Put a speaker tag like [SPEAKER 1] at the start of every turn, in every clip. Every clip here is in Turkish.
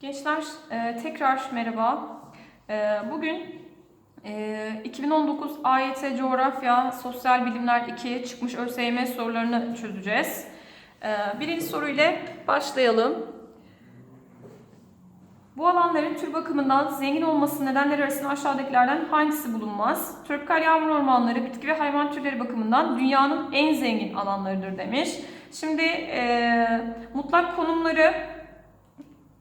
[SPEAKER 1] Gençler e, tekrar merhaba. E, bugün e, 2019 AYT Coğrafya Sosyal Bilimler 2 çıkmış ÖSYM sorularını çözeceğiz. E, birinci soruyla başlayalım. Bu alanların tür bakımından zengin olması nedenleri arasında aşağıdakilerden hangisi bulunmaz? Tropikal yağmur ormanları bitki ve hayvan türleri bakımından dünyanın en zengin alanlarıdır demiş. Şimdi e, mutlak konumları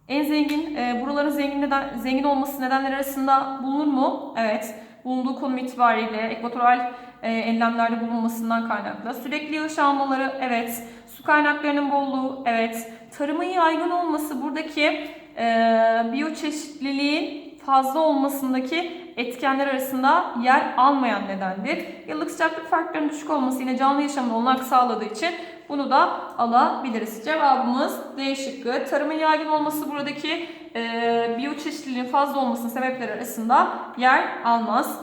[SPEAKER 1] en zengin, e, buraların zengin, neden, zengin olması nedenleri arasında bulunur mu? Evet. Bulunduğu konum itibariyle ekvatoral e, enlemlerde bulunmasından kaynaklı. Sürekli yağış almaları, evet. Su kaynaklarının bolluğu, evet. Tarımın yaygın olması buradaki e, biyoçeşitliliğin fazla olmasındaki etkenler arasında yer almayan nedendir. Yıllık sıcaklık farklarının düşük olması yine canlı yaşamın olanak sağladığı için bunu da alabiliriz. Cevabımız D şıkkı. Tarımın yaygın olması buradaki e, biyoçeşitliliğin fazla olmasının sebepleri arasında yer almaz.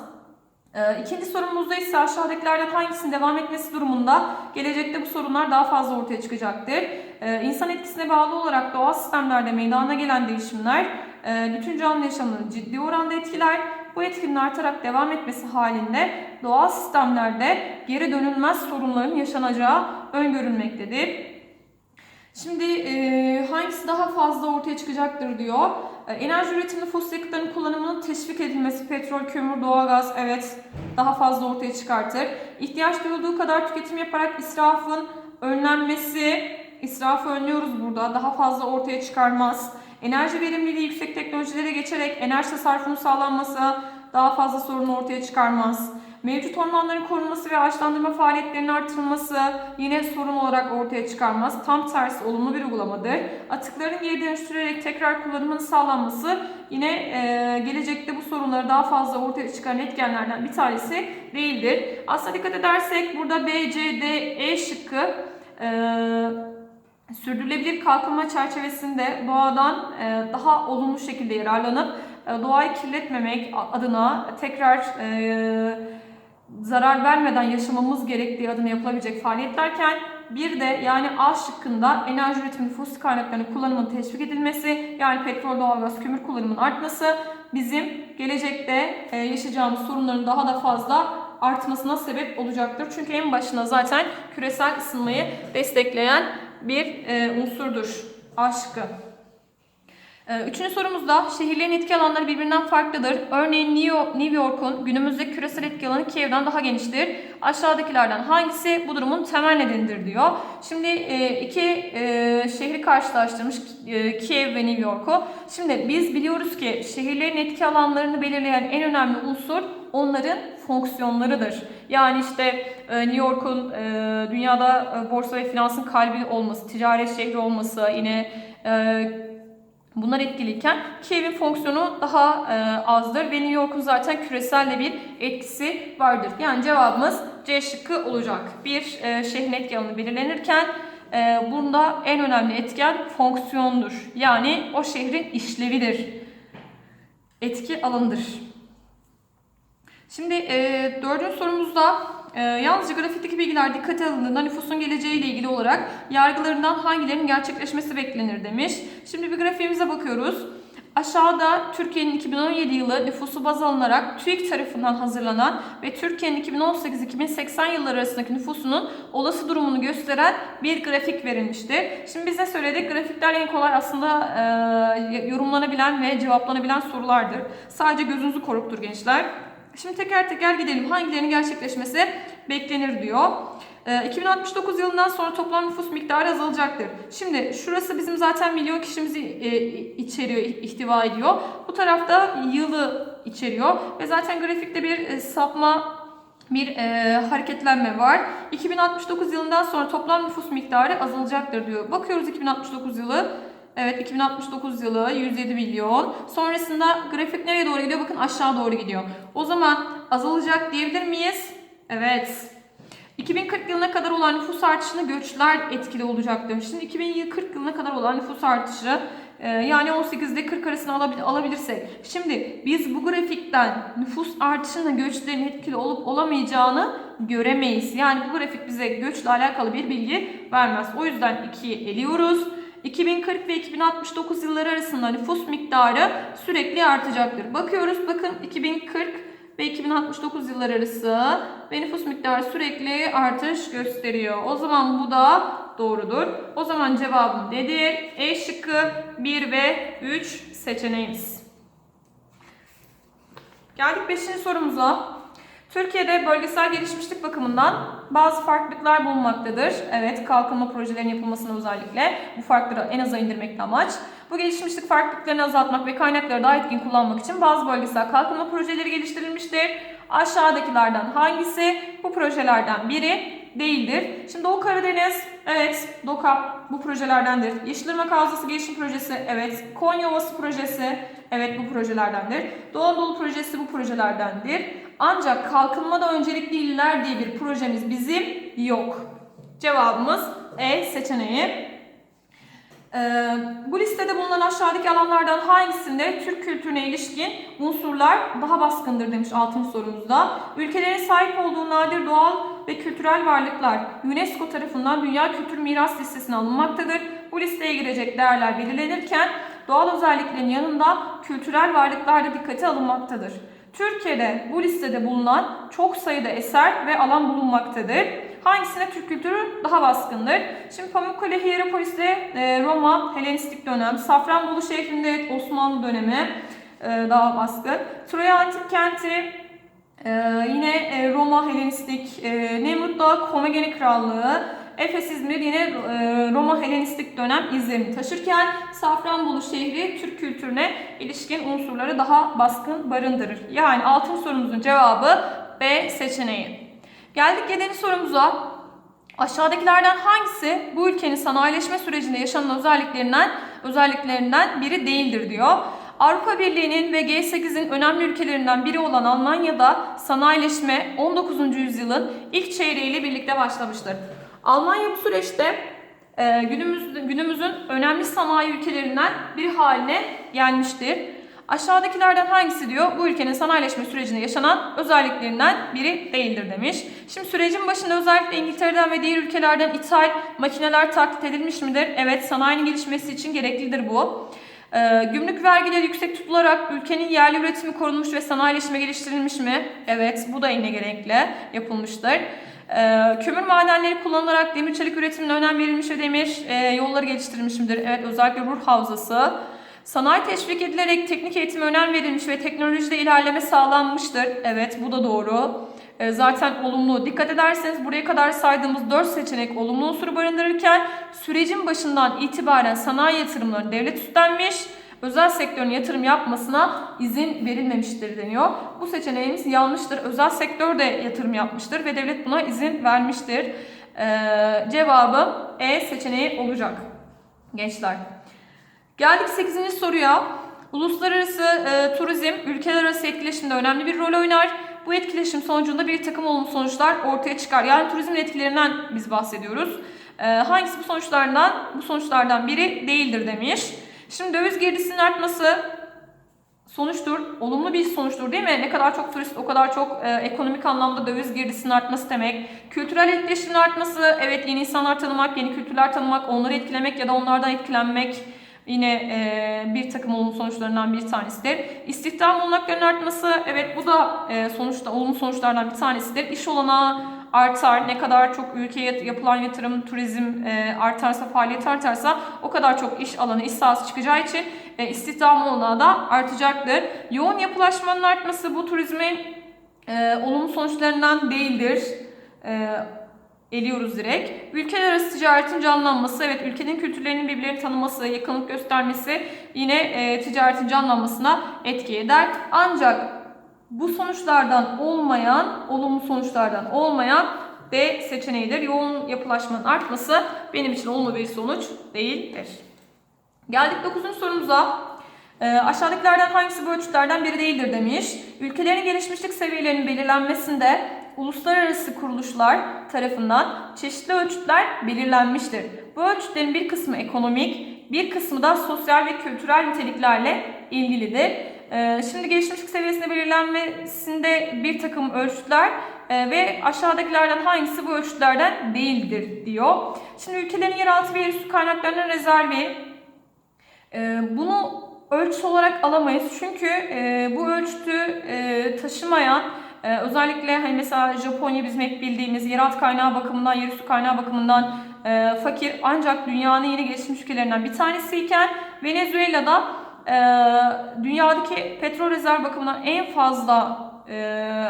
[SPEAKER 1] E, ikinci sorumuzda ise aşağıdakilerden hangisinin devam etmesi durumunda gelecekte bu sorunlar daha fazla ortaya çıkacaktır. E, insan etkisine bağlı olarak doğal sistemlerde meydana gelen değişimler e, bütün canlı yaşamını ciddi oranda etkiler. Bu etkinin artarak devam etmesi halinde doğal sistemlerde geri dönülmez sorunların yaşanacağı öngörülmektedir. Şimdi e, hangisi daha fazla ortaya çıkacaktır diyor. Enerji üretiminde fosil yakıtların kullanımının teşvik edilmesi, petrol, kömür, doğalgaz evet daha fazla ortaya çıkartır. İhtiyaç duyulduğu kadar tüketim yaparak israfın önlenmesi, israfı önlüyoruz burada, daha fazla ortaya çıkarmaz. Enerji verimliliği yüksek teknolojilere geçerek enerji tasarrufunun sağlanması daha fazla sorun ortaya çıkarmaz. Mevcut ormanların korunması ve ağaçlandırma faaliyetlerinin artırılması yine sorun olarak ortaya çıkarmaz. Tam tersi olumlu bir uygulamadır. Atıkların geri dönüştürerek tekrar kullanımının sağlanması yine e, gelecekte bu sorunları daha fazla ortaya çıkaran etkenlerden bir tanesi değildir. Aslında dikkat edersek burada B, C, D, E şıkkı e, sürdürülebilir kalkınma çerçevesinde doğadan e, daha olumlu şekilde yararlanıp e, doğayı kirletmemek adına tekrar e, zarar vermeden yaşamamız gerektiği adına yapılabilecek faaliyetlerken bir de yani A şıkkında enerji üretimi fosil kaynaklarının kullanımının teşvik edilmesi yani petrol, doğalgaz, kömür kullanımının artması bizim gelecekte e, yaşayacağımız sorunların daha da fazla artmasına sebep olacaktır. Çünkü en başına zaten küresel ısınmayı destekleyen bir e, unsurdur. A şıkkı. Ee, Üçüncü sorumuzda şehirlerin etki alanları birbirinden farklıdır. Örneğin New York'un günümüzdeki küresel etki alanı Kiev'den daha geniştir. Aşağıdakilerden hangisi bu durumun temel nedenidir diyor. Şimdi e, iki e, şehri karşılaştırmış e, Kiev ve New York'u. Şimdi biz biliyoruz ki şehirlerin etki alanlarını belirleyen en önemli unsur onların fonksiyonlarıdır. Yani işte New York'un dünyada borsa ve finansın kalbi olması, ticaret şehri olması, yine Bunlar etkiliyken Kiev'in fonksiyonu daha e, azdır ve New York'un zaten küreselle bir etkisi vardır. Yani cevabımız C şıkkı olacak. Bir e, şehrin etki alanı belirlenirken e, bunda en önemli etken fonksiyondur. Yani o şehrin işlevidir. Etki alanıdır. Şimdi e, dördüncü sorumuzda e, yalnızca grafikteki bilgiler dikkate alındığında nüfusun geleceği ile ilgili olarak yargılarından hangilerinin gerçekleşmesi beklenir demiş. Şimdi bir grafiğimize bakıyoruz. Aşağıda Türkiye'nin 2017 yılı nüfusu baz alınarak TÜİK tarafından hazırlanan ve Türkiye'nin 2018-2080 yılları arasındaki nüfusunun olası durumunu gösteren bir grafik verilmiştir. Şimdi biz ne söyledik? Grafikler en kolay aslında e, yorumlanabilen ve cevaplanabilen sorulardır. Sadece gözünüzü koruktur gençler. Şimdi teker teker gidelim. Hangilerinin gerçekleşmesi beklenir diyor. 2069 yılından sonra toplam nüfus miktarı azalacaktır. Şimdi şurası bizim zaten milyon kişimizi içeriyor, ihtiva ediyor. Bu tarafta yılı içeriyor ve zaten grafikte bir sapma bir e, hareketlenme var. 2069 yılından sonra toplam nüfus miktarı azalacaktır diyor. Bakıyoruz 2069 yılı. Evet 2069 yılı 107 milyon. Sonrasında grafik nereye doğru gidiyor? Bakın aşağı doğru gidiyor. O zaman azalacak diyebilir miyiz? Evet. 2040 yılına kadar olan nüfus artışını göçler etkili olacaktır. Şimdi 2040 yılına kadar olan nüfus artışı e, yani 18'de 40 arasında alabilirsek. Şimdi biz bu grafikten nüfus artışının göçlerin etkili olup olamayacağını göremeyiz. Yani bu grafik bize göçle alakalı bir bilgi vermez. O yüzden 2'yi eliyoruz. 2040 ve 2069 yılları arasında nüfus miktarı sürekli artacaktır. Bakıyoruz bakın 2040 ve 2069 yılları arası ve nüfus miktarı sürekli artış gösteriyor. O zaman bu da doğrudur. O zaman cevabım nedir? E şıkkı 1 ve 3 seçeneğimiz. Geldik 5. sorumuza. Türkiye'de bölgesel gelişmişlik bakımından bazı farklılıklar bulunmaktadır. Evet, kalkınma projelerinin yapılmasına özellikle bu farkları en aza indirmekle amaç. Bu gelişmişlik farklılıklarını azaltmak ve kaynakları daha etkin kullanmak için bazı bölgesel kalkınma projeleri geliştirilmiştir. Aşağıdakilerden hangisi bu projelerden biri değildir? Şimdi Doğu Karadeniz, evet DOKAP bu projelerdendir. Yeşilırmak Havzası Gelişim Projesi, evet. Konya Ovası Projesi, evet bu projelerdendir. Doğu Anadolu Projesi bu projelerdendir. Ancak kalkınmada öncelikli iller diye bir projemiz bizim yok. Cevabımız E seçeneği. Ee, bu listede bulunan aşağıdaki alanlardan hangisinde Türk kültürüne ilişkin unsurlar daha baskındır demiş 6. sorumuzda. Ülkelerin sahip olduğu nadir doğal ve kültürel varlıklar UNESCO tarafından Dünya Kültür Miras Listesi'ne alınmaktadır. Bu listeye girecek değerler belirlenirken doğal özelliklerin yanında kültürel varlıklar da dikkate alınmaktadır. Türkiye'de bu listede bulunan çok sayıda eser ve alan bulunmaktadır. Hangisine Türk kültürü daha baskındır? Şimdi Pamukkale Hierapolis'te e, Roma, Helenistik dönem, Safranbolu şehrinde Osmanlı dönemi e, daha baskın. Troya Antik Kenti e, yine Roma, Helenistik, e, Nemrut'ta Komagene Krallığı, Efes İzmir yine e, Roma Helenistik dönem izlerini taşırken Safranbolu şehri Türk kültürüne ilişkin unsurları daha baskın barındırır. Yani altın sorumuzun cevabı B seçeneği. Geldik 7. sorumuza. Aşağıdakilerden hangisi bu ülkenin sanayileşme sürecinde yaşanan özelliklerinden özelliklerinden biri değildir diyor. Avrupa Birliği'nin ve G8'in önemli ülkelerinden biri olan Almanya'da sanayileşme 19. yüzyılın ilk çeyreğiyle birlikte başlamıştır. Almanya bu süreçte e, günümüz, günümüzün önemli sanayi ülkelerinden biri haline gelmiştir. Aşağıdakilerden hangisi diyor bu ülkenin sanayileşme sürecinde yaşanan özelliklerinden biri değildir demiş. Şimdi sürecin başında özellikle İngiltere'den ve diğer ülkelerden ithal makineler taklit edilmiş midir? Evet sanayinin gelişmesi için gereklidir bu. Ee, gümrük vergileri yüksek tutularak ülkenin yerli üretimi korunmuş ve sanayileşme geliştirilmiş mi? Evet bu da yine gerekli yapılmıştır. Ee, kömür madenleri kullanılarak demir çelik üretimine önem verilmiş ve demir e, yolları geliştirilmiş midir? Evet özellikle Ruhr Havzası. Sanayi teşvik edilerek teknik eğitime önem verilmiş ve teknolojide ilerleme sağlanmıştır. Evet bu da doğru. E, zaten olumlu. Dikkat ederseniz buraya kadar saydığımız 4 seçenek olumlu unsuru barındırırken sürecin başından itibaren sanayi yatırımlarını devlet üstlenmiş, özel sektörün yatırım yapmasına izin verilmemiştir deniyor. Bu seçeneğimiz yanlıştır. Özel sektör de yatırım yapmıştır ve devlet buna izin vermiştir. Ee, cevabı E seçeneği olacak gençler. Geldik 8. soruya. Uluslararası e, turizm ülkeler arası etkileşimde önemli bir rol oynar. Bu etkileşim sonucunda bir takım olumlu sonuçlar ortaya çıkar. Yani turizmin etkilerinden biz bahsediyoruz. E, hangisi bu sonuçlardan? Bu sonuçlardan biri değildir demiş. Şimdi döviz girdisinin artması sonuçtur. Olumlu bir sonuçtur değil mi? Ne kadar çok turist o kadar çok e, ekonomik anlamda döviz girdisinin artması demek. Kültürel etkileşimin artması, evet yeni insanlar tanımak, yeni kültürler tanımak, onları etkilemek ya da onlardan etkilenmek yine e, bir takım olumlu sonuçlarından bir tanesidir. İstihdam olanaklarının artması, evet bu da e, sonuçta olumlu sonuçlardan bir tanesidir. İş olanağı artar. Ne kadar çok ülkeye yapılan yatırım, turizm e, artarsa, faaliyet artarsa o kadar çok iş alanı, iş sahası çıkacağı için e, istihdam olanağı da artacaktır. Yoğun yapılaşmanın artması bu turizmin e, olumlu sonuçlarından değildir. E, eliyoruz direkt. Ülkeler arası ticaretin canlanması, evet ülkenin kültürlerinin birbirlerini tanıması, yakınlık göstermesi yine e, ticaretin canlanmasına etki eder. Ancak bu sonuçlardan olmayan, olumlu sonuçlardan olmayan D seçeneğidir. Yoğun yapılaşmanın artması benim için olumlu bir sonuç değildir. Geldik 9. sorumuza. E, aşağıdakilerden hangisi bu ölçütlerden biri değildir demiş. Ülkelerin gelişmişlik seviyelerinin belirlenmesinde uluslararası kuruluşlar tarafından çeşitli ölçütler belirlenmiştir. Bu ölçütlerin bir kısmı ekonomik, bir kısmı da sosyal ve kültürel niteliklerle ilgilidir. Ee, şimdi gelişmişlik seviyesine belirlenmesinde bir takım ölçütler e, ve aşağıdakilerden hangisi bu ölçütlerden değildir diyor. Şimdi ülkelerin yeraltı ve yerüstü kaynaklarının rezervi e, bunu ölçü olarak alamayız çünkü e, bu ölçütü taşımayan özellikle hani mesela Japonya bizim hep bildiğimiz yeraltı kaynağı bakımından, yerüstü kaynağı bakımından fakir ancak dünyanın yeni gelişmiş ülkelerinden bir tanesiyken Venezuela'da e, dünyadaki petrol rezerv bakımından en fazla e,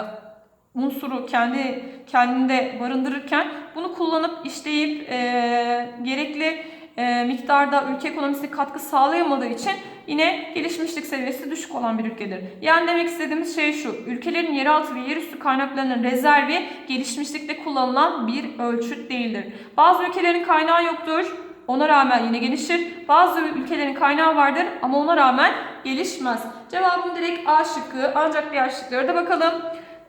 [SPEAKER 1] unsuru kendi kendinde barındırırken bunu kullanıp işleyip e, gerekli e, miktarda ülke ekonomisine katkı sağlayamadığı için yine gelişmişlik seviyesi düşük olan bir ülkedir. Yani demek istediğimiz şey şu, ülkelerin yeraltı ve yerüstü kaynaklarının rezervi gelişmişlikte kullanılan bir ölçüt değildir. Bazı ülkelerin kaynağı yoktur, ona rağmen yine gelişir. Bazı ülkelerin kaynağı vardır ama ona rağmen gelişmez. Cevabım direkt A şıkkı ancak diğer şıklara da bakalım.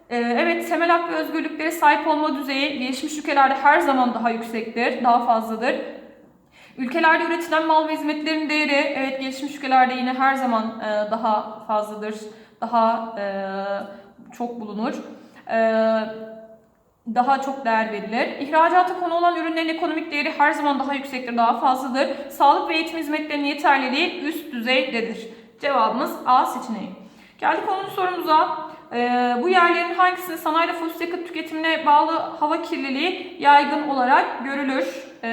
[SPEAKER 1] Ee, evet temel hak ve özgürlüklere sahip olma düzeyi gelişmiş ülkelerde her zaman daha yüksektir, daha fazladır. Ülkelerde üretilen mal ve hizmetlerin değeri evet gelişmiş ülkelerde yine her zaman e, daha fazladır, daha e, çok bulunur. E, daha çok değer verilir. İhracata konu olan ürünlerin ekonomik değeri her zaman daha yüksektir, daha fazladır. Sağlık ve eğitim hizmetlerinin yeterliliği üst düzeydedir. Cevabımız A seçeneği. Geldik 10. sorumuza. Ee, bu yerlerin hangisinin sanayi ve fosil yakıt tüketimine bağlı hava kirliliği yaygın olarak görülür e,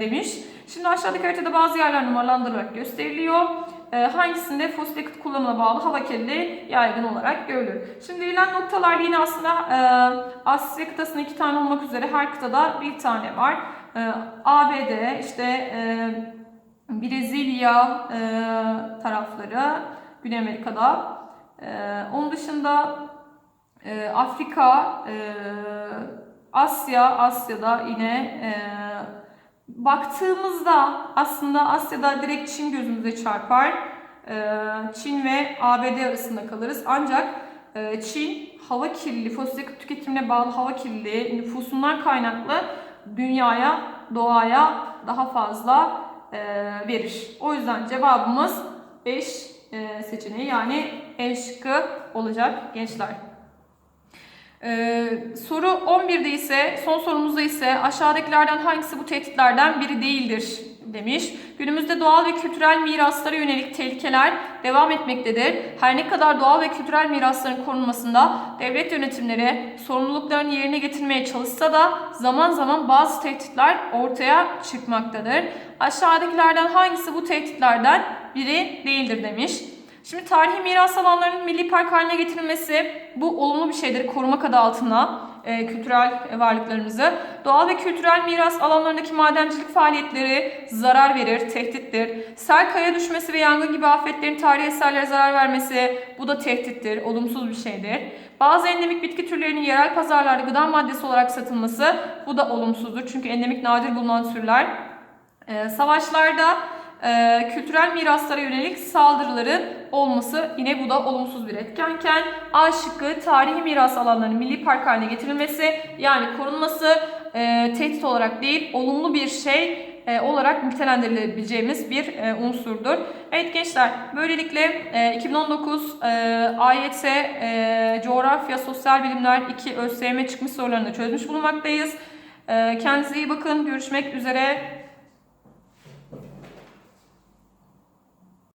[SPEAKER 1] demiş. Şimdi aşağıdaki haritada bazı yerler numaralandırılarak gösteriliyor. Ee, hangisinde fosil yakıt kullanımına bağlı hava kirliliği yaygın olarak görülür. Şimdi verilen noktalar yine aslında e, Asya kıtasında iki tane olmak üzere her kıtada bir tane var. E, ABD, işte e, Brezilya tarafları, Güney Amerika'da. Onun dışında Afrika, Asya, Asya'da yine baktığımızda aslında Asya'da direkt Çin gözümüze çarpar. E, Çin ve ABD arasında kalırız. Ancak e, Çin hava kirliliği, fosil yakıt tüketimine bağlı hava kirliliği nüfusundan kaynaklı dünyaya, doğaya daha fazla e, verir. O yüzden cevabımız 5 e, seçeneği yani E şıkkı olacak gençler. Ee, soru 11'de ise son sorumuzda ise aşağıdakilerden hangisi bu tehditlerden biri değildir demiş. Günümüzde doğal ve kültürel miraslara yönelik tehlikeler devam etmektedir. Her ne kadar doğal ve kültürel mirasların korunmasında devlet yönetimleri sorumluluklarını yerine getirmeye çalışsa da zaman zaman bazı tehditler ortaya çıkmaktadır. Aşağıdakilerden hangisi bu tehditlerden biri değildir demiş. Şimdi tarihi miras alanlarının milli park haline getirilmesi bu olumlu bir şeydir korumak adı altına e, kültürel varlıklarımızı. Doğal ve kültürel miras alanlarındaki madencilik faaliyetleri zarar verir, tehdittir. Sel kaya düşmesi ve yangın gibi afetlerin tarihi eserlere zarar vermesi bu da tehdittir, olumsuz bir şeydir. Bazı endemik bitki türlerinin yerel pazarlarda gıda maddesi olarak satılması bu da olumsuzdur. Çünkü endemik nadir bulunan türler. E, savaşlarda e, kültürel miraslara yönelik saldırıların olması yine bu da olumsuz bir etkenken A şıkkı tarihi miras alanlarının milli park haline getirilmesi yani korunması e, tehdit olarak değil olumlu bir şey e, olarak nitelendirilebileceğimiz bir e, unsurdur. Evet gençler böylelikle e, 2019 e, AYT e, Coğrafya Sosyal Bilimler 2 ÖSYM çıkmış sorularını çözmüş bulunmaktayız. E, kendinize iyi bakın. Görüşmek üzere.